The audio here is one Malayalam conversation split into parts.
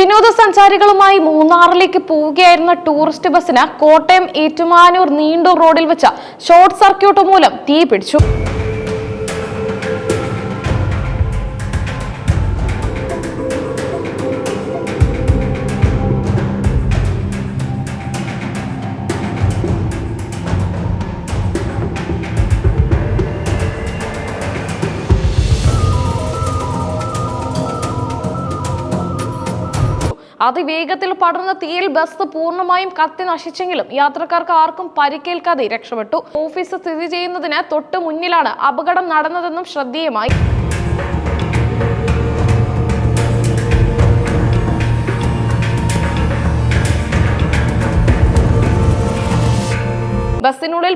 വിനോദസഞ്ചാരികളുമായി മൂന്നാറിലേക്ക് പോവുകയായിരുന്ന ടൂറിസ്റ്റ് ബസ്സിന് കോട്ടയം ഏറ്റുമാനൂർ നീണ്ടൂർ റോഡിൽ വെച്ച ഷോർട്ട് സർക്യൂട്ട് മൂലം തീ പിടിച്ചു അതിവേഗത്തിൽ പടർന്ന തീയിൽ ബസ് പൂർണമായും കത്തി നശിച്ചെങ്കിലും യാത്രക്കാർക്ക് ആർക്കും പരിക്കേൽക്കാതെ രക്ഷപ്പെട്ടു. ഓഫീസ് സ്ഥിതി ചെയ്യുന്നതിന് തൊട്ട് മുന്നിലാണ് അപകടം നടന്നതെന്നും ശ്രദ്ധേയമായി.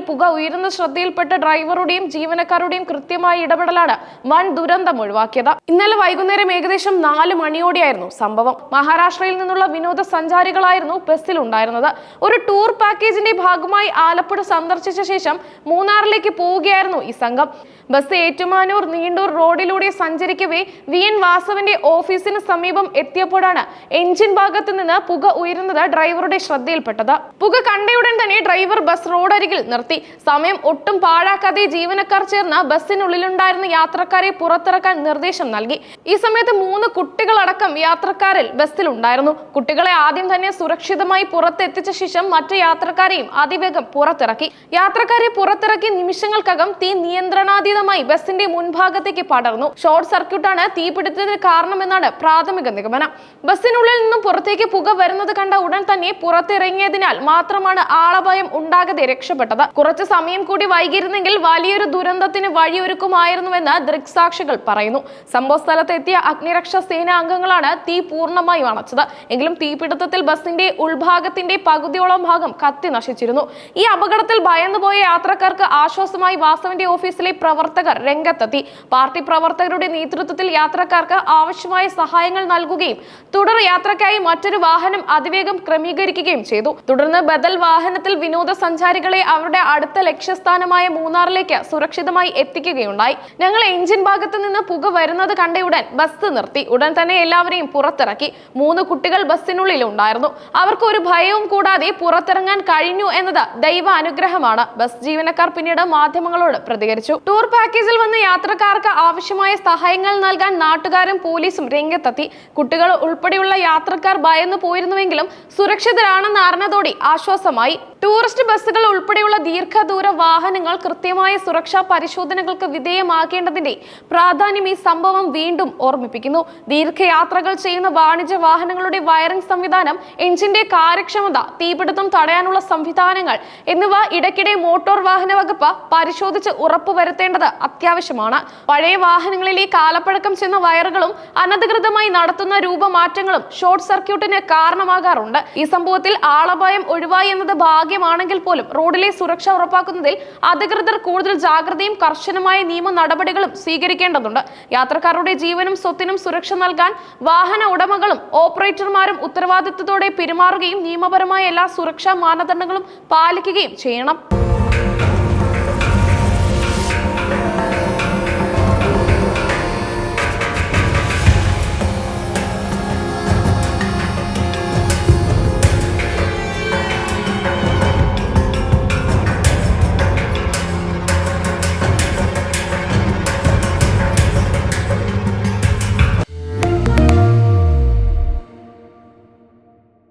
പുക ഉയരുന്ന ശ്രദ്ധയിൽപ്പെട്ട ഡ്രൈവറുടെയും ജീവനക്കാരുടെയും കൃത്യമായ ഇടപെടലാണ് വൻ ദുരന്തം ഒഴിവാക്കിയത്. ഇന്നലെ വൈകുന്നേരം ഏകദേശം നാല് മണിയോടെയായിരുന്നു സംഭവം. മഹാരാഷ്ട്രയിൽ നിന്നുള്ള വിനോദസഞ്ചാരികളായിരുന്നു ബസ്സിൽ ഉണ്ടായിരുന്നത്. ഒരു ടൂർ പാക്കേജിന്റെ ഭാഗമായി ആലപ്പുഴ സന്ദർശിച്ച ശേഷം മൂന്നാറിലേക്ക് പോവുകയായിരുന്നു ഈ സംഘം. ബസ് ഏറ്റുമാനൂർ നീണ്ടൂർ റോഡിലൂടെ സഞ്ചരിക്കവേ വി. എൻ. വാസവന്റെ ഓഫീസിന് സമീപം എത്തിയപ്പോഴാണ് എഞ്ചിൻ ഭാഗത്ത് നിന്ന് പുക ഉയരുന്നത് ഡ്രൈവറുടെ ശ്രദ്ധയിൽപ്പെട്ടത്. പുക കണ്ടയുടൻ തന്നെ ഡ്രൈവർ ബസ് റോഡരികിൽ നിർത്തി. സമയം ഒട്ടും പാഴാക്കാതെ ജീവനക്കാർ ചേർന്ന് ബസ്സിനുള്ളിലുണ്ടായിരുന്ന യാത്രക്കാരെ പുറത്തിറക്കാൻ നിർദ്ദേശം നൽകി. ഈ സമയത്ത് മൂന്ന് കുട്ടികളടക്കം യാത്രക്കാരിൽ ബസ്സിലുണ്ടായിരുന്നു. കുട്ടികളെ ആദ്യം തന്നെ സുരക്ഷിതമായി പുറത്തെത്തിച്ച ശേഷം മറ്റു യാത്രക്കാരെയും അതിവേഗം പുറത്തിറക്കി. യാത്രക്കാരെ പുറത്തിറക്കി നിമിഷങ്ങൾക്കകം തീ നിയന്ത്രണാതീതമായി ബസിന്റെ മുൻഭാഗത്തേക്ക് പടർന്നു. ഷോർട്ട് സർക്യൂട്ടാണ് തീപിടുത്തത്തിന് കാരണമെന്നാണ് പ്രാഥമിക നിഗമനം. ബസ്സിനുള്ളിൽ നിന്നും പുറത്തേക്ക് പുക വരുന്നത് കണ്ട ഉടൻ തന്നെ പുറത്തിറങ്ങിയതിനാൽ മാത്രമാണ് ആളപായം ഉണ്ടാകാതെ രക്ഷപ്പെട്ടത്. കുറച്ചു സമയം കൂടി വൈകിയിരുന്നെങ്കിൽ വലിയൊരു ദുരന്തത്തിന് വഴിയൊരുക്കുമായിരുന്നുവെന്ന് ദൃക്സാക്ഷികൾ പറയുന്നു. സംഭവ സ്ഥലത്തെത്തിയ അഗ്നിരക്ഷാ സേന അംഗങ്ങളാണ് തീ പൂർണമായും അണച്ചത് എങ്കിലും തീപിടുത്തത്തിൽ ബസിന്റെ ഉൾഭാഗത്തിന്റെ പകുതിയോളം ഭാഗം കത്തി നശിച്ചിരുന്നു. ഈ അപകടത്തിൽ ഭയന്നുപോയ യാത്രക്കാർക്ക് ആശ്വാസമായി വാസവന്റെ ഓഫീസിലെ പ്രവർത്തകർ രംഗത്തെത്തി. പാർട്ടി പ്രവർത്തകരുടെ നേതൃത്വത്തിൽ യാത്രക്കാർക്ക് ആവശ്യമായ സഹായങ്ങൾ നൽകുകയും തുടർ യാത്രക്കായി മറ്റൊരു വാഹനം അതിവേഗം ക്രമീകരിക്കുകയും ചെയ്തു. തുടർന്ന് ബദൽ വാഹനത്തിൽ വിനോദസഞ്ചാരികളെ അവരുടെ അടുത്ത ലക്ഷ്യസ്ഥാനമായ മൂന്നാറിലേക്ക് സുരക്ഷിതമായി എത്തിക്കുകയുണ്ടായി. ഞങ്ങൾ എഞ്ചിൻ ഭാഗത്ത് നിന്ന് പുക വരുന്നത് കണ്ടയുടൻ ബസ് നിർത്തി. ഉടൻ തന്നെ എല്ലാവരെയും പുറത്തിറക്കി. മൂന്ന് കുട്ടികൾ ബസ്സിനുള്ളിൽ ഉണ്ടായിരുന്നു. അവർക്ക് ഒരു ഭയവും കൂടാതെ പുറത്തിറങ്ങാൻ കഴിഞ്ഞു എന്നത് ദൈവ അനുഗ്രഹമാണ്. ബസ് ജീവനക്കാർ പിന്നീട് മാധ്യമങ്ങളോട് പ്രതികരിച്ചു. ടൂർ പാക്കേജിൽ വന്ന യാത്രക്കാർക്ക് ആവശ്യമായ സഹായങ്ങൾ നൽകാൻ നാട്ടുകാരും പോലീസും രംഗത്തെത്തി. കുട്ടികൾ ഉൾപ്പെടെയുള്ള യാത്രക്കാർ ഭയന്നു പോയിരുന്നുവെങ്കിലും സുരക്ഷിതരാണെന്ന് അറിഞ്ഞതോടെ ആശ്വാസമായി. ടൂറിസ്റ്റ് ബസ്സുകൾ ഉൾപ്പെടെയുള്ള ദീർഘദൂര വാഹനങ്ങൾ കൃത്യമായ സുരക്ഷാ പരിശോധനകൾക്ക് വിധേയമാക്കേണ്ടതിന്റെ പ്രാധാന്യം ഈ സംഭവം വീണ്ടും ഓർമ്മിപ്പിക്കുന്നു. ദീർഘയാത്രകൾ ചെയ്യുന്ന വാണിജ്യ വാഹനങ്ങളുടെ വയറിംഗ് സംവിധാനം എഞ്ചിന്റെ കാര്യക്ഷമത തീപിടുത്തം തടയാനുള്ള സംവിധാനങ്ങൾ എന്നിവ ഇടയ്ക്കിടെ മോട്ടോർ വാഹന വകുപ്പ് പരിശോധിച്ച് ഉറപ്പുവരുത്തേണ്ടത് അത്യാവശ്യമാണ്. പഴയ വാഹനങ്ങളിലെ കാലപ്പഴക്കം ചെന്ന വയറുകളും അനധികൃതമായി നടത്തുന്ന രൂപമാറ്റങ്ങളും ഷോർട്ട് സർക്യൂട്ടിന് കാരണമാകാറുണ്ട്. ഈ സംഭവത്തിൽ ആളപായം ഒഴിവായി എന്നത് ഭാഗ്യമാണെങ്കിൽ പോലും റോഡിലെ സുരക്ഷ ഉറപ്പാക്കുന്നതിൽ അധികൃതർ കൂടുതൽ ജാഗ്രതയും കർശനമായ നിയമ നടപടികളും സ്വീകരിക്കേണ്ടതുണ്ട്. യാത്രക്കാരുടെ ജീവനും സ്വത്തിനും സുരക്ഷ നൽകാൻ വാഹന ഉടമകളും ഓപ്പറേറ്റർമാരും ഉത്തരവാദിത്തത്തോടെ പെരുമാറുകയും നിയമപരമായ എല്ലാ സുരക്ഷാ മാനദണ്ഡങ്ങളും പാലിക്കുകയും ചെയ്യണം.